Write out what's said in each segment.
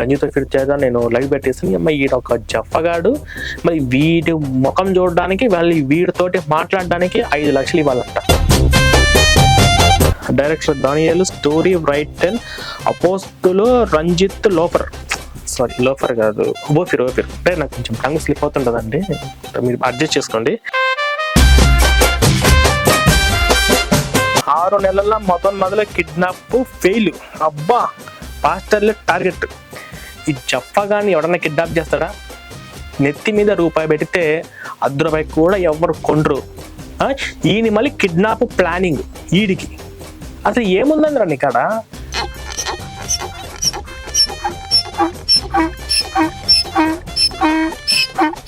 రంజితో fit చేద్దాం. నేను live పెట్టేసి అమ్మ ఈడ ఒక జఫగాడు మరి వీడి ముఖం చూడడానికి వాళ్ళు వీడితోటి మాట్లాడడానికి ఐదు లక్షలు ఇవ్వాలంట. Director Daniel story write and అపోస్తులు రంజిత్ లోఫర్. సారీ లోఫర్ కాదు. Ophir Ophir. అంటే నాకు కొంచెం టంగ్ స్లిప్ అవుతుంటుందండి. మీరు అడ్జస్ట్ చేసుకోండి. ఆరు నెలల మొదలు మొదల కిడ్నాప్ ఫెయిల్ అబ్బా పాస్టర్లే టార్గెట్ ఈ చెప్పగానే ఎవడన్నా కిడ్నాప్ చేస్తాడా? నెత్తి మీద రూపాయి పెడితే అర్ధ రూపాయి కూడా ఎవరు కొండ్రు ఈయన మళ్ళీ కిడ్నాప్ ప్లానింగ్ ఈడికి. అసలు ఏముందండి రండి ఇక్కడ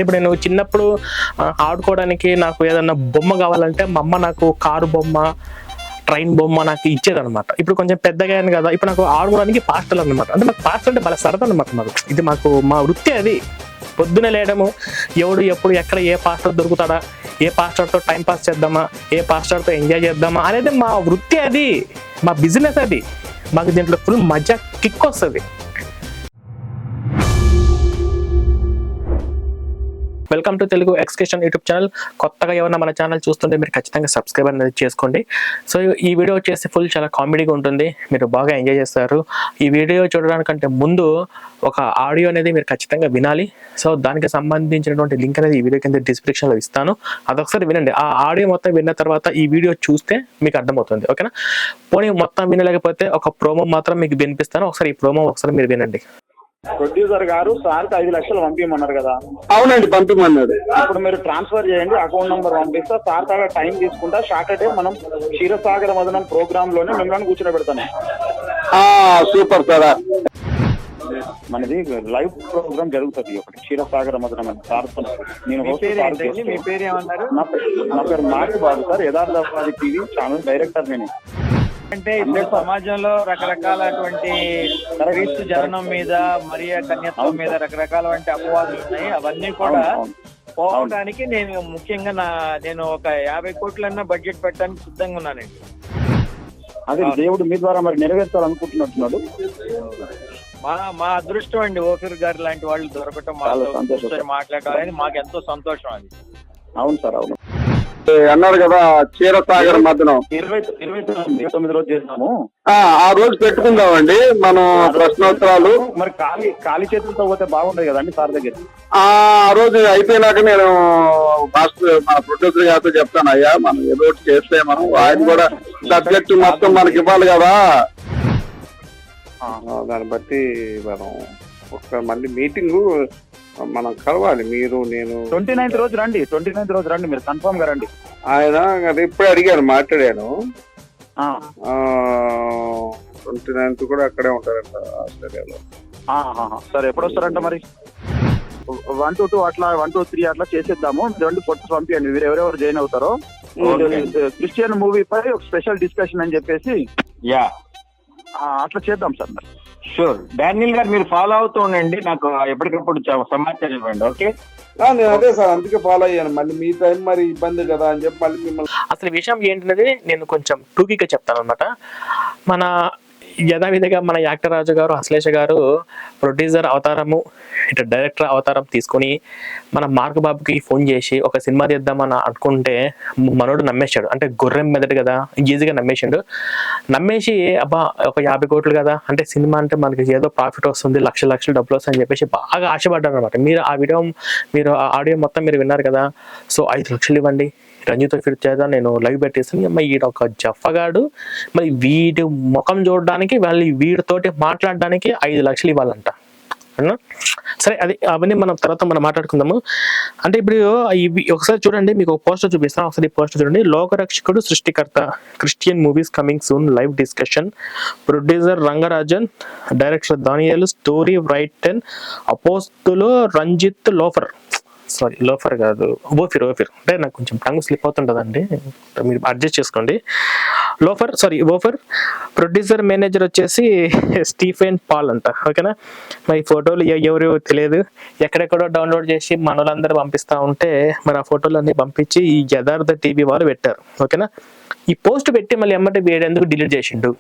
ఇప్పుడు నేను చిన్నప్పుడు ఆడుకోవడానికి నాకు ఏదన్నా బొమ్మ కావాలంటే మా అమ్మ నాకు కారు బొమ్మ ట్రైన్ బొమ్మ నాకు ఇచ్చేదన్నమాట. ఇప్పుడు కొంచెం పెద్దగా అయ్యాను కదా ఇప్పుడు నాకు ఆడుకోవడానికి పాస్టల్ అనమాట అంటే మాకు పాస్టల్ అంటే భలే సరదా అనమాట మాకు. ఇది మాకు మా వృత్తి అది. పొద్దున లేయడము ఎవడు ఎప్పుడు ఎక్కడ ఏ పాస్టర్ దొరుకుతాడా ఏ పాస్టర్తో టైం పాస్ చేద్దామా ఏ పాస్టర్తో ఎంజాయ్ చేద్దామా అనేది మా వృత్తి అది. మా బిజినెస్ అది. మాకు దీంట్లో ఫుల్ మజా కిక్ వస్తుంది. వెల్కమ్ టు తెలుగు ఎక్స్కేషన్ యూట్యూబ్ ఛానల్. కొత్తగా ఎవరైనా మన ఛానల్ చూస్తుంటే మీరు ఖచ్చితంగా సబ్స్క్రైబ్ అనేది చేసుకోండి. సో ఈ వీడియో వచ్చేసి ఫుల్ చాలా కామెడీగా ఉంటుంది. మీరు బాగా ఎంజాయ్ చేస్తారు. ఈ వీడియో చూడడానికంటే ముందు ఒక ఆడియో అనేది మీరు ఖచ్చితంగా వినాలి. సో దానికి సంబంధించినటువంటి లింక్ అనేది ఈ వీడియో కింద డిస్క్రిప్షన్లో ఇస్తాను. అదొకసారి వినండి. ఆ ఆడియో మొత్తం విన్న తర్వాత ఈ వీడియో చూస్తే మీకు అర్థమవుతుంది. ఓకేనా? పోనీ మొత్తం వినలేకపోతే ఒక ప్రోమో మాత్రం మీకు వినిపిస్తాను. ఒకసారి ఈ ప్రోమో ఒకసారి మీరు వినండి. ప్రొడ్యూసర్ గారు సార్కి ఐదు లక్షలు పంపించమన్నారు కదా. అవునండి పంపించమన్నాడు ఇప్పుడు మీరు ట్రాన్స్ఫర్ చేయండి అకౌంట్ నంబర్ పంపిస్తా సార్ కాడ టైం తీసుకుంటా సాటర్డే మనం క్షీరసాగర మదనం ప్రోగ్రామ్లోనే మిమ్మల్ని కూర్చోబెడతాను. ఆ, సూపర్ సార్. మనది లైవ్ ప్రోగ్రామ్ జరుగుతుంది ఒకటి క్షీరసాగర మదనం అని సార్. నేను host, సార్ guest. మీ పేరు ఏమన్నారు నా పేరు- నా పేరు Mark Babu sir Yatharthavadi TV channel director నేను. అంటే ఇప్పుడు సమాజంలో రకరకాలటువంటి క్రీస్తు జననం మీద మరియ కన్యత్వం మీద రకరకాలటువంటి అపవాదులు ఉన్నాయి. అవన్నీ కూడా. పోవడానికి నేను ముఖ్యంగా నా నేను ఒక యాభై కోట్లన్నా బడ్జెట్ పెట్టడానికి సిద్ధంగా ఉన్నానండి. అదే దేవుడు మీ ద్వారా మరి నెరవేర్చాలనుకుంటున్నట్టున్నాడు. మా మా అదృష్టం అండి ఓఫీర్ గారు లాంటి వాళ్ళు దొరకటం అనేది మాకు ఎంతో సంతోషం అది అవును సార్ అవును. అన్నారు కదా తొమ్మిది రోజు చేద్దాము ఆ, రోజు పెట్టుకుందామండి మనం ప్రశ్నోత్తరాలు. మరి ఖాళీ ఖాళీ చేతులతో పోతే బాగుండదు కదండి సార్ దగ్గర ఆ రోజు అయిపోయినాక నేను మాస్టర్ మన ప్రొడ్యూసర్ గారితో చెప్తాను అయ్యా మనం ఏదో ఒకటి చేస్తే మనం ఆయన కూడా సబ్జెక్ట్ మొత్తం మనకి ఇవ్వాలి కదా. దాన్ని బట్టి మనం ఒకసారి మళ్ళీ మీటింగ్ మనం కలవాలి మీరు నేను. ట్వంటీ నైన్త్ రోజు రండి ట్వంటీ నైన్త్ రోజు రండి మీరు కన్ఫర్మ్గా రండి. ఆయన ఇప్పుడే అడిగాను మాట్లాడాను. ఆ, ట్వంటీ నైన్త్ కూడా అక్కడే ఉంటారంట ఆస్ట్రేలియాలో. సరే ఎప్పుడు వస్తారంట మరి? వన్ టూ టూ అట్లా వన్ టూ త్రీ అట్లా చేసేద్దాము. రెండు ఫోటోస్ పంపించండి మీరు ఎవరెవరు జాయిన్ అవుతారో. క్రిస్టియన్ మూవీ పై ఒక స్పెషల్ డిస్కషన్ అని చెప్పేసి. యా. అట్లా చేద్దాం సార్ మరి. షూర్ డానియల్ గారు మీరు ఫాలో అవుతూ ఉండండి. నాకు ఎప్పటికప్పుడు సమాచారం ఇవ్వండి. ఓకే నేను అదే సార్ అందుకే ఫాలో అయ్యాను. మళ్ళీ మీ టైం మరి ఇబ్బంది కదా అని చెప్పి మళ్ళీ మిమ్మల్ని అసలు విషయం ఏంటనేది నేను కొంచెం టూకీగా చెప్తాను అనమాట మన యథావిధిగా మన యాక్టర్ రాజు గారు అశ్లేష గారు ప్రొడ్యూసర్ అవతారము ఇటు డైరెక్టర్ అవతారం తీసుకొని మన మార్క్ బాబుకి ఫోన్ చేసి ఒక సినిమా తీద్దామని అనుకుంటే మనోడు నమ్మేశాడు. అంటే గుర్రెం మెదడు కదా ఈజీగా నమ్మేసిండు. నమ్మేసి అబ్బా ఒక యాభై కోట్లు కదా అంటే సినిమా అంటే మనకి ఏదో ప్రాఫిట్ వస్తుంది లక్ష లక్షలు డబ్బులు వస్తుంది అని చెప్పేసి బాగా ఆశపడ్డారు అనమాట మీరు ఆ వీడియో మీరు ఆ ఆడియో మొత్తం మీరు విన్నారు కదా సో ఐదు లక్షలు ఇవ్వండి. రంజితో ఫిట్ చేద్దాం నేను లైవ్ పెట్టేసాను అమ్మ ఈడ ఒక జఫగాడు మరి వీడి ముఖం చూడడానికి వాళ్ళు వీడితోటి మాట్లాడడానికి ఐదు లక్షలు ఇవ్వాలంట. సరే అది అవన్నీ మనం తర్వాత మనం మాట్లాడుకుందాము. అంటే ఇప్పుడు ఇవి ఒకసారి చూడండి మీకు ఒక పోస్టర్ చూపిస్తాను. ఒకసారి పోస్టర్ చూడండి. లోకరక్షకుడు సృష్టికర్త Christian movies coming soon live discussion producer Rangarajan director Daniel story write and అపోస్తులు రంజిత్ లోఫర్. సారీ లోఫర్ కాదు. ఓఫిర్ ఓఫిర్ అంటే నాకు కొంచెం టంగ్ స్లిప్ అవుతుంటుందండి మీరు అడ్జస్ట్ చేసుకోండి. Loafer sorry woofer producer manager వచ్చేసి స్టీఫెన్ పాల్ అంట. ఓకేనా మరి ఫోటోలు ఎవరు తెలియదు. ఎక్కడెక్కడో డౌన్లోడ్ చేసి మనోళ్ళందరూ పంపిస్తా ఉంటే మరి ఆ ఫోటోలన్నీ పంపించి ఈ యథార్థ టీవీ వాళ్ళు పెట్టారు. ఓకేనా ఈ పోస్ట్ పెట్టి మళ్ళీ ఎమ్మటే వీడెందుకు డిలీట్ చేసిండు?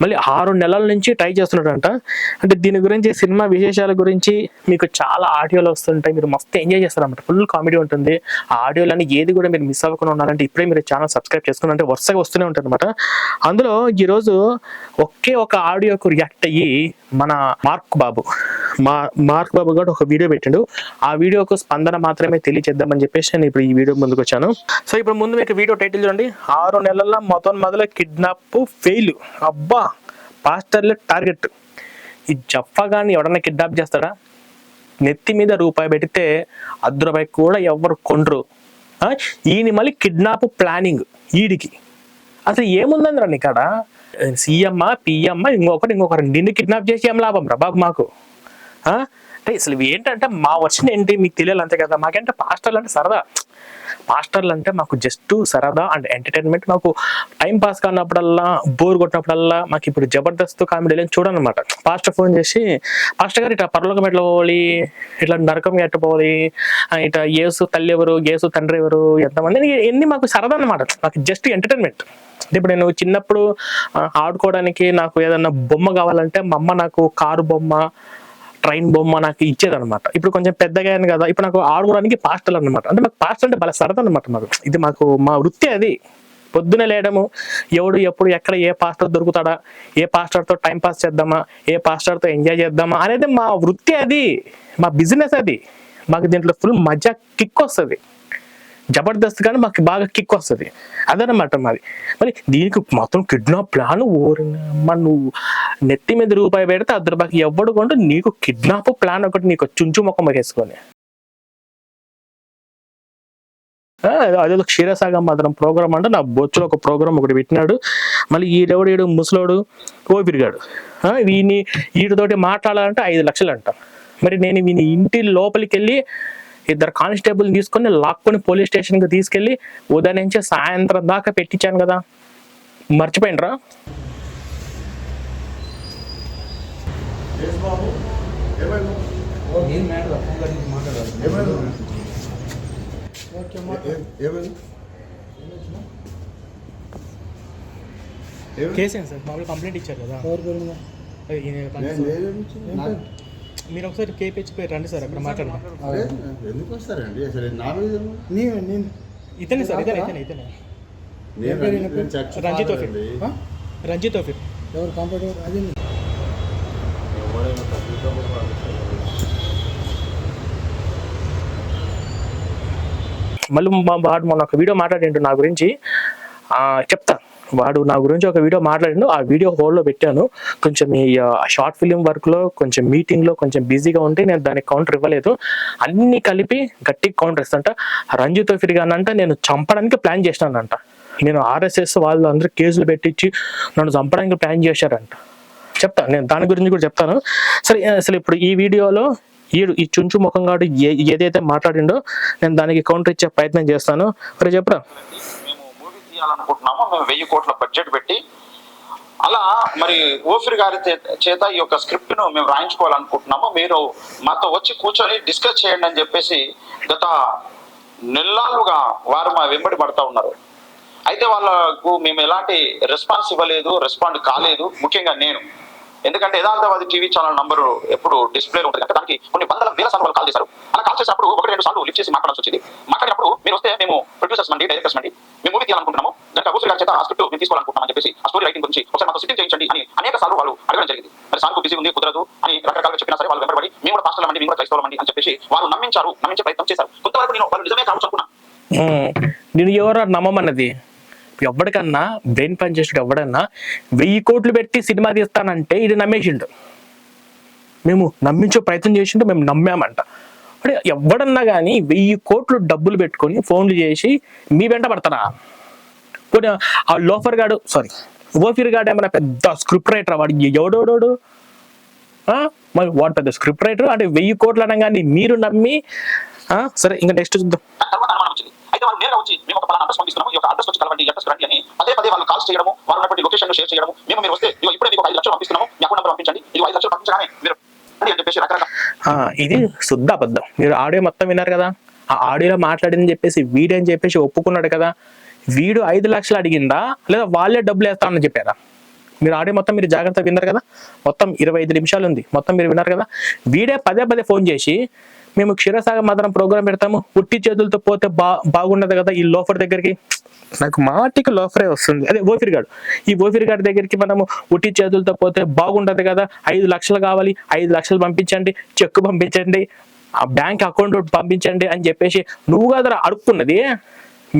మళ్ళీ ఆరు నెలల నుంచి ట్రై చేస్తున్నాడంట. అంటే దీని గురించి సినిమా విశేషాల గురించి మీకు చాలా ఆడియోలు వస్తుంటాయి. మీరు మస్తు ఎంజాయ్ చేస్తారన్నమాట. ఫుల్ కామెడీ ఉంటుంది. ఆ ఆడియోలని ఏది కూడా మీరు మిస్ అవ్వకుండా ఉన్నారంటే ఇప్పుడే మీరు ఛానల్ సబ్స్క్రైబ్ చేసుకుని అంటే వరుసగా వస్తూనే ఉంటుంది అనమాట అందులో ఈరోజు ఒకే ఒక ఆడియోకు రియాక్ట్ అయ్యి మన మార్క్ బాబు మా మార్క్ బాబు గారు ఒక వీడియో పెట్టిండు. ఆ వీడియోకు స్పందన మాత్రమే తెలియచేద్దామని చెప్పేసి నేను ఇప్పుడు ఈ వీడియో ముందుకు వచ్చాను సో ఇప్పుడు ముందు మీకు వీడియో టైటిల్ చూడండి. ఆరు నెలల మొత్తం మొదలు కిడ్నాప్ ఫెయిల్. అబ్బా పాస్టర్ల టార్గెట్. ఈ జఫాగాన్ని ఎవడన్నా కిడ్నాప్ చేస్తాడా? నెత్తి మీద రూపాయి పెడితే అర్ధ రూపాయి కూడా ఎవరు కొండ్రు ఈయన మళ్ళీ కిడ్నాప్ ప్లానింగ్ ఈడికి. అసలు ఏముందని రా ఇక్కడ సీఎమ్మా పిఎమ్మా ఇంకొకటి ఇంకొకరు నిన్ను కిడ్నాప్ చేసి ఏం లాభం రా బాబు మాకు? అంటే అసలు ఇవి ఏంటంటే మా వర్షన్ ఏంటి? మీకు తెలియాలి అంతే కదా. మాకంటే పాస్టర్లు అంటే సరదా. పాస్టర్లు అంటే మాకు జస్ట్ సరదా అండ్ ఎంటర్టైన్మెంట్. మాకు టైం పాస్ కానప్పుడల్లా బోర్ కొట్టినప్పుడల్లా మాకు ఇప్పుడు జబర్దస్త్ కామెడీ చూడనమాట పాస్టర్ ఫోన్ చేసి పాస్టర్ గారు ఇట్లా పరలోకం ఎట్లా పోవాలి? ఇట్లా నరకం ఎట్లా పోవాలి? ఇట్లా ఏసు తల్లి ఎవరు? ఏసు తండ్రి ఎవరు? ఎంతమంది. ఎన్ని మాకు సరదా అనమాట మాకు జస్ట్ ఎంటర్టైన్మెంట్. ఇప్పుడు నేను చిన్నప్పుడు ఆడుకోవడానికి నాకు ఏదన్నా బొమ్మ కావాలంటే మా అమ్మ నాకు కారు బొమ్మ ట్రైన్ బొమ్మ నాకు ఇచ్చేదనమాట ఇప్పుడు కొంచెం పెద్దగా అయ్యాను కదా ఇప్పుడు నాకు ఆడుకోవడానికి పాస్టల్ అనమాట అంటే మాకు పాస్టల్ అంటే భలే సరదా అనమాట మాకు. ఇది మాకు మా వృత్తి అది. పొద్దున లేయడము ఎవడు ఎప్పుడు ఎక్కడ ఏ పాస్టర్ దొరుకుతాడా ఏ పాస్టర్తో టైం పాస్ చేద్దామా ఏ పాస్టర్తో ఎంజాయ్ చేద్దామా అనేది మా వృత్తి అది. మా బిజినెస్ అది. మాకు దీంట్లో ఫుల్ మజా కిక్ వస్తుంది. జబర్దస్త్ కానీ మాకు బాగా కిక్ వస్తుంది. అదనమాట మాది. మరి దీనికి మొత్తం కిడ్నాప్ ప్లాన్ ఓరినమ్మ నువ్వు నెత్తి మీద రూపాయి పెడితే అద్దరు రూపాయకి ఎవ్వడు కొంటూ నీకు కిడ్నాప్ ప్లాన్ ఒకటి నీకు చుంచు మొక్క వేసుకొని. అదే క్షీరసాగం మాత్రం ప్రోగ్రామ్ అంటే. నా బొచ్చులో ఒక ప్రోగ్రామ్ ఒకటి పెట్టినాడు. మళ్ళీ ఈడెవడు ఈడు? ముసలోడు ఓపిరిగాడు ఆ, వీని వీటితోటి మాట్లాడాలంటే ఐదు లక్షలు అంట మరి నేను వీని ఇంటి లోపలికి వెళ్ళి ఇద్దరు కానిస్టేబుల్ తీసుకొని లాక్కొని పోలీస్ స్టేషన్కి తీసుకెళ్ళి ఉదయం నుంచి సాయంత్రం దాకా పెట్టించాను కదా. మర్చిపోయినరా? కేసే సార్? మామూలు కంప్లైంట్ ఇచ్చారు కదా. మీరు ఒకసారి కేపీహెచ్పై రండి సార్ అక్కడ మాట్లాడండి ఎందుకు వస్తారండి అసలు నా మీద నీవే నేను ఇతనే సార్ ఇతనే ఇతనే ఇతనే. నేను నేను రంజిత్ ఓఫిర్. రంజిత్ ఓఫిర్ ఎవరు కాంపౌండర్ అది మళ్ళీ మా- వాడు మొన్న ఒక వీడియో మాట్లాడిండు నా గురించి? ఆ, చెప్తా. వాడు నా గురించి ఒక వీడియో మాట్లాడిండు. ఆ వీడియో హోల్లో పెట్టాను. కొంచెం ఈ షార్ట్ ఫిలిం వర్క్లో కొంచెం మీటింగ్లో కొంచెం బిజీగా ఉంటే నేను దానికి కౌంటర్ ఇవ్వలేదు. అన్నీ కలిపి గట్టి కౌంటర్ ఇస్తాంట. రంజిత్ ఫిర్గానంట నేను చంపడానికి ప్లాన్ చేసినానంట. నేను ఆర్ఎస్ఎస్ వాళ్ళు అందరూ కేసులు పెట్టించి నన్ను చంపడానికి ప్లాన్ చేశారంట. చెప్తాను నేను దాని గురించి కూడా చెప్తాను. సరే అసలు ఇప్పుడు ఈ వీడియోలో ఈడు ఈ చుంచు ముఖంగాడు ఏ ఏదైతే మాట్లాడిండో నేను దానికి కౌంటర్ ఇచ్చే ప్రయత్నం చేస్తాను. మరి చెప్పరా. చేయాలనుకుంటున్నామో మేము వెయ్యి కోట్ల బడ్జెట్ పెట్టి అలా మరి ఓఫిర్ గారి చేత ఈ యొక్క స్క్రిప్ట్ను మేము రాయించుకోవాలనుకుంటున్నాము మీరు మాతో వచ్చి కూర్చొని డిస్కస్ చేయండి అని చెప్పేసి గత నెల్లాళ్ళుగా వారు మా వెంబడి పడతా ఉన్నారు. అయితే వాళ్ళకు మేము ఎలాంటి రెస్పాన్స్ ఇవ్వలేదు రెస్పాండ్ కాలేదు ముఖ్యంగా నేను. ఎందుకంటే యథార్థవాది టీవీ ఛానల్ నంబర్ ఎప్పుడు డిస్ప్లే ఉంటుంది అంటే దానికి కొన్ని వందల వేల సార్లు వాళ్ళు కాల్ చేశారు. అలా కాల్ చేసినప్పుడు ఒకటి రెండు సార్లు లిఫ్ట్ చేసి మాట్లాడాల్సి వచ్చింది. మాట్లాడినప్పుడు మీరు వస్తే మేము ప్రొడ్యూసర్స్ మండి డైరెక్టర్స్ మండి మేము మూవీ తీయాలనుకుంటున్నాము. దానికి అబూసరి గారి చేత ఆ స్క్రిప్ట్ మేము తీసుకోవాలనుకుంటున్నాం అని చెప్పేసి ఆ స్టోరీ రైటింగ్ గురించి ఒకసారి మాకు సిట్టింగ్ చేయించండి అని అనేక సార్లు వాళ్ళు అడగడం జరిగింది. మరి సార్కు బిజీ ఉంది కుదరదు అని రకరకాలుగా చెప్పినా సరే వాళ్ళు వెంబడి మేము కూడా పాస్టర్ల మండి మేము కూడా క్రైస్తవుల మండి అని చెప్పేసి వాళ్ళు నమ్మించారు నమ్మించే ప్రయత్నం చేశారు. కొంతవరకు నేను వాళ్ళు నిజమే కావచ్చు అనుకున్నాను నేను ఎవరు నమ్మమన్నది? ఎవరికన్నా బ్రెయిన్ పని చేసేటప్పుడు ఎవడన్నా వెయ్యి కోట్లు పెట్టి సినిమా తీస్తానంటే ఇది నమ్మేసిండు. మేము నమ్మించే ప్రయత్నం చేసిండు మేము నమ్మామంట. అంటే ఎవడన్నా కానీ వెయ్యి కోట్లు డబ్బులు పెట్టుకొని ఫోన్లు చేసి మీ వెంట పడతారా పోనీ ఆ లోఫర్ గాడు సారీ ఓఫిర్ గాడు ఏమైనా పెద్ద స్క్రిప్ట్ రైటర్ వాడు ఎవడోడోడు? మరి వాడు పెద్ద స్క్రిప్ట్ రైటర్ అంటే వెయ్యి కోట్లు అనగానే మీరు నమ్మి సరే ఇంకా నెక్స్ట్ చూద్దాం. అయితే వాళ్ళు నేరుగా వచ్చి మేము ఒక పలానా అడ్రస్ పంపిస్తున్నాము ఈ యొక్క అడ్రస్ వచ్చి కలవండి అడ్రస్ రండి అని పదే పదే వాళ్ళు కాల్స్ చేయడము వాళ్ళు ఉన్నటువంటి లొకేషన్ షేర్ చేయడము మేము మీరు వస్తే ఇదిగో ఇప్పుడే మీకు ఐదు లక్షలు పంపిస్తున్నాము మీ అకౌంట్ నెంబర్ పంపించండి ఇది ఐదు లక్షలు పంపించగానే మీరు అని చెప్పేసి రకరకాల ఇది శుద్ధ అబద్ధం. మీరు ఆడియో మొత్తం విన్నారు కదా? ఆ ఆడియోలో మాట్లాడిందని చెప్పేసి వీడియో అని చెప్పేసి ఒప్పుకున్నాడు కదా? వీడు ఐదు లక్షలు అడిగిందా? లేదా వాళ్ళే డబ్బులు వేస్తామని చెప్పారా? మీరు ఆడియో మొత్తం మీరు జాగ్రత్తగా విన్నారు కదా? మొత్తం ఇరవై ఐదు నిమిషాలు ఉంది. మొత్తం మీరు విన్నారు కదా? వీడే పదే పదే ఫోన్ చేసి మేము క్షీరసాగర్ మాత్రం ప్రోగ్రామ్ పెడతాము. ఉట్టి చేతులతో పోతే బా బాగుండదు కదా ఈ లోఫర్ దగ్గరికి? నాకు మాటికి లోఫరే వస్తుంది. అదే ఓఫిర్ గాడు. ఈ ఓఫిర్ గారి దగ్గరికి మనము ఉట్టి చేతులతో పోతే బాగుండదు కదా. ఐదు లక్షలు కావాలి. ఐదు లక్షలు పంపించండి. చెక్ పంపించండి. ఆ బ్యాంక్ అకౌంట్ పంపించండి అని చెప్పేసి నువ్వు కదరా అడుక్కున్నది.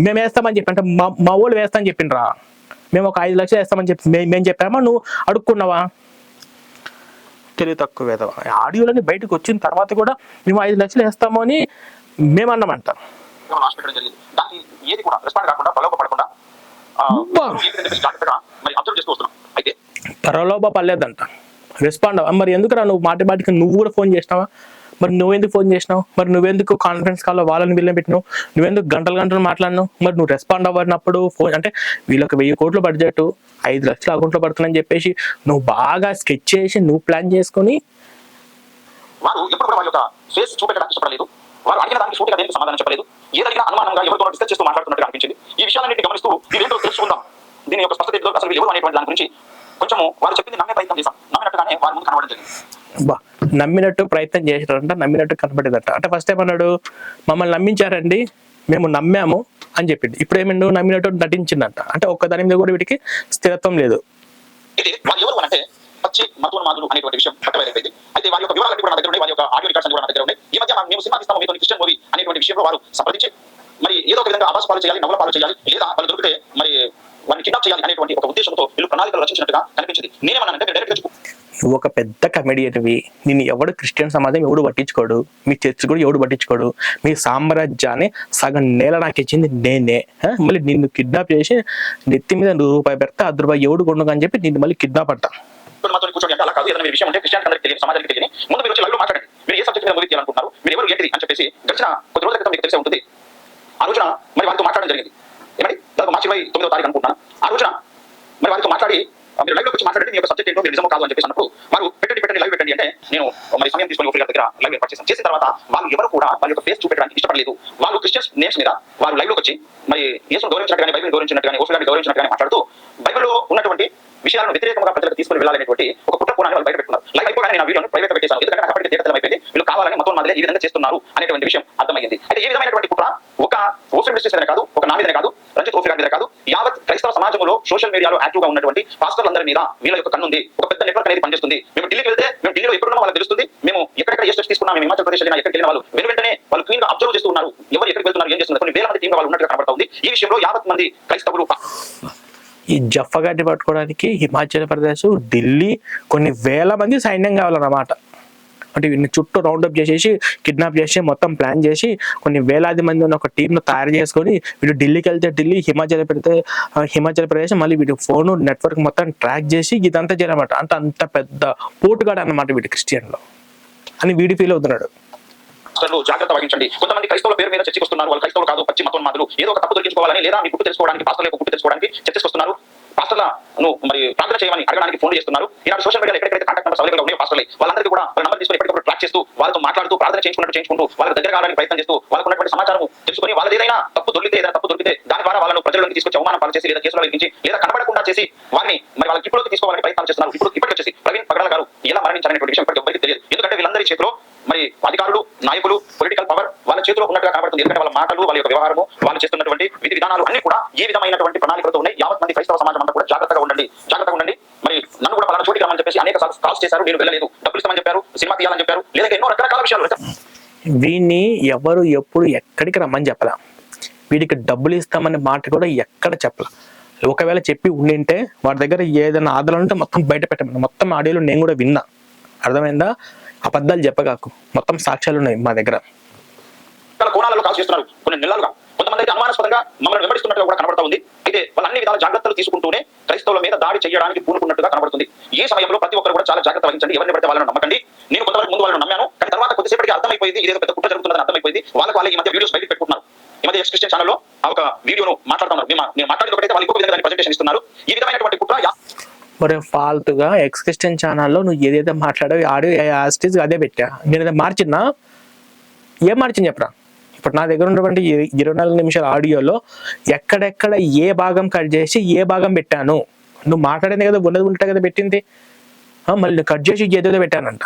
మేము వేస్తామని చెప్పి అంటే మా మా వాళ్ళు వేస్తామని చెప్పిండ్రా. మేము ఒక ఐదు లక్షలు వేస్తామని చెప్పి మేము చెప్పామా? నువ్వు అడుక్కున్నావా? తెలివి తక్కువ వేదవా? ఆడియోలని బయటకు వచ్చిన తర్వాత కూడా మేము ఐదు లక్షలు వేస్తాము అని మేము ఏది కూడా రెస్పాండ్ కాకుండా ప్రలోభ పర్లేదంట రెస్పాండ్ మరి ఎందుకురా నువ్వు మాటి మాటికి నువ్వు కూడా ఫోన్ చేసినావా? మరి నువ్వెందుకు ఫోన్ చేసినావు? మరి నువ్వెందుకు కాన్ఫరెన్స్ కాల్లో వాళ్ళని వీళ్ళని పెట్టినావు నువ్వెందుకు గంటలు గంటలు మాట్లాడినావు? మరి నువ్వు రెస్పాండ్ అవ్వనప్పుడు ఫోన్ అంటే వీళ్ళకి వెయ్యి కోట్ల బడ్జెట్ ఐదు లక్షల అకౌంట్లో పడుతుందని చెప్పేసి నువ్వు బాగా స్కెచ్ చేసి నువ్వు ప్లాన్ చేసుకొని వారు ఎప్పుడు కూడా వారి యొక్క ఫేస్ చూపెట్టడానికి ఇష్టపడలేదు. వారు అడిగిన దానికి సూటిగా దేనికి సమాధానం చెప్పలేదు? ఏదైనా అనుమానంగా ఎవరితో డిస్కస్ చేస్తూ మాట్లాడుతున్నట్టు అనిపించింది. ఈ విషయాలన్నింటి గమనిస్తూ తెలుసుకుందాం. దీని యొక్క స్పష్టత అసలు ఎవరు అనేటువంటి దాని గురించి కొంచెము వారు చెప్పింది నమ్మే ప్రయత్నం చేశాం. నమ్మినట్టుగానే వారి ముందు కనబడడం జరిగింది. నమ్మినట్టు ప్రయత్నం చేసినారంట నమ్మినట్టు కనబడేదట. అంటే ఫస్ట్ ఏమన్నాడు మమ్మల్ని నమ్మించారండి మేము నమ్మాము అని చెప్పిండు. ఇప్పుడు ఏమిండు నమ్మినట్టు నటించిందంట. అంటే ఒక్క దాని మీద కూడా వీటికి స్థిరత్వం లేదు. అయితే వారు ఎవరు అంటే అనేటువంటి విషయం పట్టబయలైపోయింది అయితే వారి యొక్క వివరాలు కూడా నా దగ్గర ఉన్నాయి వారి యొక్క ఆడియో రికార్డ్స్ కూడా నా దగ్గర ఉన్నాయి. ఈ మధ్య మేము సినిమా తీస్తాము మీతో క్రిస్టియన్ మూవీ అనేటువంటి విషయంలో వారు సంప్రదించి మరి ఏదో ఒక విధంగా ఆవాస పాలు చేయాలి నవ్వుల పాలు చేయాలి లేదా వాళ్ళు దొరికితే మరి వారిని కిడ్నాప్ చేయాలి అనేటువంటి ఒక ఉద్దేశంతో వీళ్ళు ప్రణాళికలు రచించినట్టుగా కనిపించింది నేనేమన్నానంటే డైరెక్ట్గా నువ్వు ఒక పెద్ద కమెడియన్వి నిన్ను ఎవడు క్రిస్టియన్ సమాజం ఎవడు పట్టించుకోడు? మీ చర్చ్ కూడా ఎవడు పట్టించుకోడు? మీ సామ్రాజ్యాన్ని సగం నేల నాకు ఇచ్చింది నేనే మళ్ళీ నిన్ను కిడ్నాప్ చేసి నెత్తి మీద నూరు రూపాయి పెడతా అది రూపాయి ఎవడు కొండగా అని చెప్పి నిన్ను మళ్ళీ కిడ్నాప్ అంటా. మాతో కూర్చోండి అంటే అలా కాదు. ఏదైనా విషయం ఉంటే క్రిస్టియన్ అందరికీ తెలియదు సమాజానికి తెలియని ముందు మీరు వచ్చి లైవ్ మాట్లాడండి. మీరు ఏ సబ్జెక్ట్ మీద మూవీ తీయాలనుకుంటున్నారు? మీరు ఎవరు అని చెప్పేసి గడిచిన కొద్ది రోజుల క్రితం మీకు తెలిసే ఉంటుంది. ఆ రోజున మరి వారితో మాట్లాడడం జరిగింది. ఏమండి? దాదాపు మార్చి ఇరవై తొమ్మిదో తారీఖు అనుకుంటున్నాను. ఆ రోజున మరి వారితో మాట్లాడి మీరు లైవ్లో వచ్చి మాట్లాడండి మీ యొక్క సబ్జెక్ట్ ఏంటో మీరు నిజమో కాదు అని చెప్పేసి అన్నప్పుడు వారు పెట్టండి పెట్టండి లైవ్ పెట్టండి అంటే నేను మరి సమయం తీసుకొని ఒకరి దగ్గర లైవ్ ఏర్పాటు చేశాను. చేసిన తర్వాత వాళ్ళు ఎవరు కూడా వాళ్ళ యొక్క ఫేస్ చూపెట్టడానికి ఇష్టపడలేదు. వాళ్ళు క్రిస్టియన్స్ నేమ్స్ మీద వారు లైవ్లోకి వచ్చి మరి యేసును గౌరవించినట్టుగానే బైబిల్ గౌరవించినట్టుగానే ఓఫిలాన్ని గౌరవించినట్టుగానే మాట్లాడుతూ బైబిల్లో ఉన్నటువంటి విషయాలను వ్యతిరేకంగా ప్రజలకు తీసుకుని వెళ్ళాలనేటువంటి ఒక కుట్ర కోణాన్ని వాళ్ళు బయట పెట్టుకున్నారు. లైవ్ అయిపోగానే నేను వీడియోను ప్రైవేట్ పెట్టేశాను. ఎందుకంటే నాకు అప్పటికే తీర్థం అయిపోయింది. వీళ్ళు కావాలని మొత్తం మాదిరే ఈ విధంగా చేస్తున్నారు అనేటువంటి విషయం అర్థమైంది అయితే ఏ విధమైనటువంటి కుట్ర ఒక ఓఫర్ మినిస్ట్రీస్ మీద కాదు ఒక నా మీద కాదు రంజిత్ ఓఫర్ మీద కాదు సోషల్ మీడియాలో యాక్టివ్గా ఉన్నటువంటి పాస్టర్లందరి మీద వీళ్ళ యొక్క కన్నుంది. ఒక పెద్ద నెట్వర్క్ అనేది పనిచేస్తుంది. మేము ఢిల్లీకి వెళ్తే మేము ఢిల్లీలో ఎక్కడున్నా వాళ్ళకి తెలుస్తుంది. మేము ఎక్కడెక్కడ ఏ స్టెప్స్ తీసుకున్నా మేము హిమాచల్ ప్రదేశ్ వెళ్ళినా ఎక్కడికి వెళ్ళిన వాళ్ళు వెను వెంటనే వాళ్ళు క్లీన్గా అబ్జర్వ్ చేస్తూ ఉన్నారు. ఎవరు ఎక్కడికి వెళ్తున్నారు ఏం చేస్తున్నారు కొన్ని వేల మంది టీమ్ వాళ్ళు ఉన్నట్టుగా కనబడుతుంది ఈ విషయంలో యావత్ మంది క్రైస్తవులు ఈ జఫ్ఫగాడిని పట్టుకోవడానికి హిమాచల్ ప్రదేశ్ ఢిల్లీ కొన్ని వేల మంది సైన్యం కావాలన్నమాట. అంటే వీళ్ళని చుట్టూ రౌండప్ చేసేసి కిడ్నాప్ చేసి మొత్తం ప్లాన్ చేసి కొన్ని వేలాది మంది ఉన్న ఒక టీంను తయారు చేసుకొని వీడు ఢిల్లీకి వెళ్తే ఢిల్లీ హిమాచల్ పెడితే హిమాచల్ ప్రదేశ్ మళ్ళీ వీడి ఫోన్ నెట్వర్క్ మొత్తం ట్రాక్ చేసి ఇదంతా చేయాలన్నమాట అంత అంత పెద్ద పోటుగాడు అన్నమాట వీడి క్రిస్టియన్లో. అని వీడి ఫీల్ అవుతున్నాడు. పాస్టర్లు జాగ్రత్త వహించండి. కొంతమంది క్రైస్తవుల పేరు మీద చర్చకు వస్తున్నారు వాళ్ళు క్రైస్తవులు కాదు పచ్చి మతోన్మాదులు. ఏదో ఒక తప్పు దొరికించుకోవాలని లేదా మీ గుర్తు తెలుసుకోవడానికి పాస్టర్ల యొక్క గుర్తు తెలుసుకోవడానికి చర్చకు వస్తున్నారు పాస్టర్లను మరి ప్రార్థన చేయమని అడగడానికి ఫోన్ చేస్తున్నారు. ఈనాడు సోషల్ మీడియాలో ఎక్కడెక్కడైతే కాంటాక్ట్ నెంబర్ అవైలబుల్ ఉన్నాయో పాస్టర్లు వాళ్ళందరికీ కూడా వాళ్ళ నెంబర్ తీసుకుని ఎప్పటికప్పుడు ట్రాక్ చేస్తూ వాళ్ళతో మాట్లాడుతూ ప్రార్థన చేయించుకున్నట్టు చేయించుకుంటూ వాళ్ళకి దగ్గర కావడానికి ప్రయత్నం చేస్తూ వాళ్ళకు ఉన్నటువంటి సమాచారం తెలుసుకుని వాళ్ళ ఏదైనా తప్పు దొరికితే ఏదైనా తప్పు దొరికితే దాని ద్వారా వాళ్ళను ప్రజల్లోకి తీసుకొచ్చి అవమానం పాలు చేసి లేదా కేసులో వెలిగించి లేదా కనబడకుండా చేసి వారిని మరి వాళ్ళకి ఇప్పుడు తీసుకోవాలని ప్రయత్నం చేస్తున్నారు. ఇప్పుడు ఇప్పటికి వచ్చేసి ప్రవీణ్ పగడాల గారు ఎలా మరణించారనేటువంటి విషయం ఇప్పటికి ఎవరికి తెలియదు. ఎందుకంటే వీళ్ళందరి చేతిలో మరి అధికారులు నాయకులు పొలిటికల్ పవర్ చేతిలో ఉన్నట్టుగా కనబడుతుంది. ఎందుకంటే వాళ్ళ మాటలు వాళ్ళ యొక్క వ్యవహారము వాళ్ళు చేస్తున్నటువంటి విధి విధానాలు అన్ని కూడా ఏ విధమైనటువంటి ప్రణాళికలతో ఉన్నాయి? యావత్ మంది క్రైస్తవ సమాజం అంతా కూడా జాగ్రత్తగా ఉండండి. జాగ్రత్తగా ఉండండి. మరి నన్ను కూడా పలానా చోటికి రమ్మని చెప్పేసి అనేక కాల్స్ చేశారు. నేను వెళ్ళలేదు. డబ్బులు ఇస్తామని చెప్పారు. సినిమా తీయాలని చెప్పారు. లేదా ఎన్నో రకరకాల విషయాలు వీడిని ఎవరు ఎప్పుడు ఎక్కడికి రమ్మని చెప్పలా? వీడికి డబ్బులు ఇస్తామనే మాట కూడా ఎక్కడ చెప్పలా? ఒకవేళ చెప్పి ఉండింటే వాడి దగ్గర ఏదైనా ఆధారాలు ఉంటే మొత్తం బయట పెట్టమని. మొత్తం ఆడియోలో నేను కూడా విన్నా. అర్థమైందా? అబద్ధాలు చెప్పగాకు. మొత్తం సాక్ష్యాలు ఉన్నాయి మా దగ్గర. తన కోణాలలో కాల్ చేస్తున్నారు. కొన్ని నెలలుగా. కొంతమంది అయితే అనుమానాస్పదంగా మమ్మల్ని వెంబడిస్తున్నట్టుగా కూడా కనబడతా ఉంది అయితే వాళ్ళు అన్ని విధాల జాగ్రత్తలు తీసుకుంటూనే క్రైస్తవుల మీద దాడి చేయడానికి పూనుకున్నట్టుగా కనబడుతుంది. ఈ సమయంలో ప్రతి ఒక్కరు కూడా చాలా జాగ్రత్త వహించండి. ఎవరిని పడితే వాళ్ళని నమ్మకండి. నేను కొంతవరకు ముందు వాళ్ళని నమ్మాను. కానీ తర్వాత కొద్దిసేపటికి అర్థమైపోయింది. ఇదేదో పెద్ద కుట్ర జరుగుతుందని అర్థమైపోయింది. వాళ్ళకి వాళ్ళు ఈ మధ్య వీడియోస్ బయట పెట్టుకుంటున్నారు. ఈ మధ్య ఎక్స్ ఛానల్లో ఒక వీడియోను మాట్లాడుతున్నారు. మేము నేను మాట్లాడినప్పుడైతే వాళ్ళు ఇంకో విధంగా ప్రజెంటేషన్ ఇస్తున్నారు. ఈ విధమైనటువంటి కుట్ర మరి ఫాల్తుగా ఎక్స్ ఛానల్లో నువ్వు ఏదైతే మాట్లాడావు ఆడియో యాస్టీజ్ అదే పెట్టా. నేను ఏదో మార్చినా? ఏం మార్చింది చెప్పరా? ఇప్పుడు నా దగ్గర ఉన్నటువంటి ఇరవై నాలుగు నిమిషాల ఆడియోలో ఎక్కడెక్కడ ఏ భాగం కట్ చేసి ఏ భాగం పెట్టాను? నువ్వు మాట్లాడింది కదా ఉన్నది ఉంటే కదా పెట్టింది. మళ్ళీ కట్ చేసి ఏదేదో పెట్టానంట.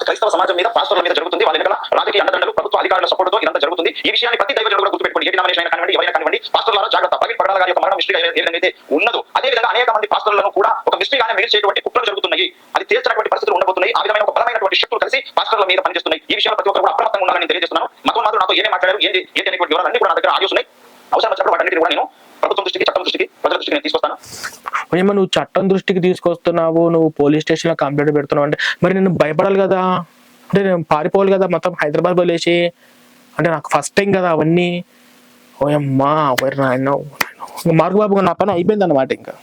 క్రైస్తవ సమాజం మీద పాస్టర్ల మీద జరుగుతుంది వాళ్ళ వెనకాల రాజకీయ అండదండలు ప్రభుత్వ అధికారుల సపోర్టుతో ఇదంతా జరుగుతుంది ఈ విషయాన్ని ప్రతి దైవజనుడు కూడా గుర్తుపెట్టుకోండి ఏ డినామినేషన్ అయినా కానివ్వండి ఎవరైనా కానివ్వండి పాస్టర్ల జాగ్రత్త ప్రవీణ్ పగడాల గారి యొక్క మరణం మిస్టరీ ఏ విధంగా అయితే ఉన్నదో అదే విధంగా అనేక మంది పాస్టర్లను కూడా ఒక మిస్టరీగానే మిగిల్చేటువంటి కుట్రలు జరుగుతున్నాయి అది తీర్చినటువంటి పరిస్థితులు ఉండబోతున్నాయి ఆ విధమైన ఒక బలమైనటువంటి శక్తులు కలిసి పాస్టర్ల మీద పనిచేస్తున్నాయి ఈ విషయాలు ప్రతి ఒక్కరు కూడా అప్రమత్తంగా ఉండాలని తెలియజేస్తున్నాను మతం మాత్రం నాతో ఏమే మాట్లాడారు ఏంటి ఏంటి అనేటువంటి వివరాలన్నీ కూడా నా దగ్గర ఆడియోస్ ఉన్నాయి అవసరం వచ్చినప్పుడు వాటన్నిటిని కూడా నేను ప్రభుత్వం దృష్టికి చట్టం దృష్టికి ప్రజల దృష్టికి నేను తీసుకొస్తాను? ఏమో నువ్వు చట్టం దృష్టికి తీసుకొస్తున్నావు నువ్వు పోలీస్ స్టేషన్లో కంప్లైంట్ పెడుతున్నావు అంటే మరి నేను భయపడాలి కదా? అంటే నేను పారిపోవాలి కదా? మొత్తం హైదరాబాద్ వదిలేసి అంటే నాకు ఫస్ట్ టైం కదా అవన్నీ? ఓయమ్మా ఓయ్ నాయన బాబు నా పని అయిపోయింది అన్నమాట ఇంకా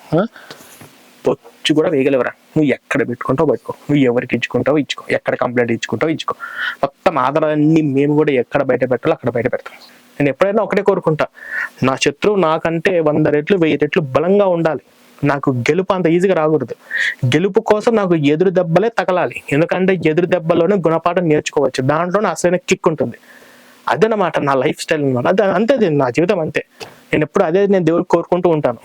ఆ? పొచ్చు కూడా వేయగలవరా? నువ్వు ఎక్కడ పెట్టుకుంటావు పెట్టుకో. నువ్వు ఎవరికి ఇచ్చుకుంటావు ఇచ్చుకో. ఎక్కడ కంప్లైంట్ ఇచ్చుకుంటావు ఇచ్చుకో. మొత్తం ఆధారాలన్నీ మేము కూడా ఎక్కడ బయట పెట్టాలో అక్కడ బయట పెడతాం. నేను ఎప్పుడైనా ఒకటే కోరుకుంటా. నా శత్రువు నాకంటే వంద రెట్లు వెయ్యి రెట్లు బలంగా ఉండాలి. నాకు గెలుపు అంత ఈజీగా రాకూడదు. గెలుపు కోసం నాకు ఎదురు దెబ్బలే తగలాలి. ఎందుకంటే ఎదురు దెబ్బలోనే గుణపాఠం నేర్చుకోవచ్చు. దాంట్లోనే అసలైన కిక్ ఉంటుంది. అదనమాట నా లైఫ్ స్టైల్ అనమాట అంతే నా జీవితం అంతే. నేను ఎప్పుడు అదే నేను దేవుడు కోరుకుంటూ ఉంటాను.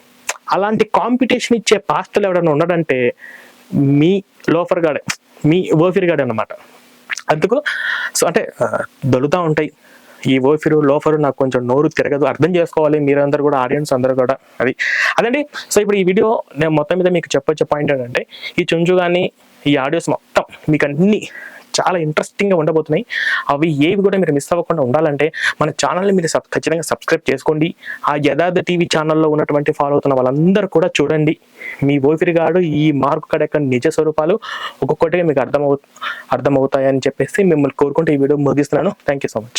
అలాంటి కాంపిటీషన్ ఇచ్చే పాస్టర్లు ఎవరైనా ఉన్నాడంటే మీ లోఫర్ గాడే మీ ఓఫిర్ గాడే అనమాట అందుకు సో అంటే దొలుతూ దొలుతా ఉంటాయి. ఈ ఓఫిరు లోఫరు నాకు కొంచెం నోరు తిరగదు. అర్థం చేసుకోవాలి. మీరందరూ కూడా ఆడియన్స్ అందరూ కూడా అది. అదండి. సో ఇప్పుడు ఈ వీడియో నేను మొత్తం మీద మీకు చెప్పొచ్చే పాయింట్ ఏంటంటే ఈ చుంచు కానీ ఈ ఆడియోస్ మొత్తం మీకు అన్ని చాలా ఇంట్రెస్టింగ్గా ఉండబోతున్నాయి. అవి ఏవి కూడా మీరు మిస్ అవ్వకుండా ఉండాలంటే మన ఛానల్ని మీరు సబ్ ఖచ్చితంగా సబ్స్క్రైబ్ చేసుకోండి. ఆ యథార్థ టీవీ ఛానల్లో ఉన్నటువంటి ఫాలో అవుతున్న వాళ్ళందరూ కూడా చూడండి. మీ ఓఫిరిగాడు ఈ మార్కు కడ యొక్క నిజ స్వరూపాలు ఒక్కొక్కటిగా మీకు అర్థమవు అర్థమవుతాయని చెప్పేసి మిమ్మల్ని కోరుకుంటూ ఈ వీడియో ముగిస్తున్నాను. Thank you so much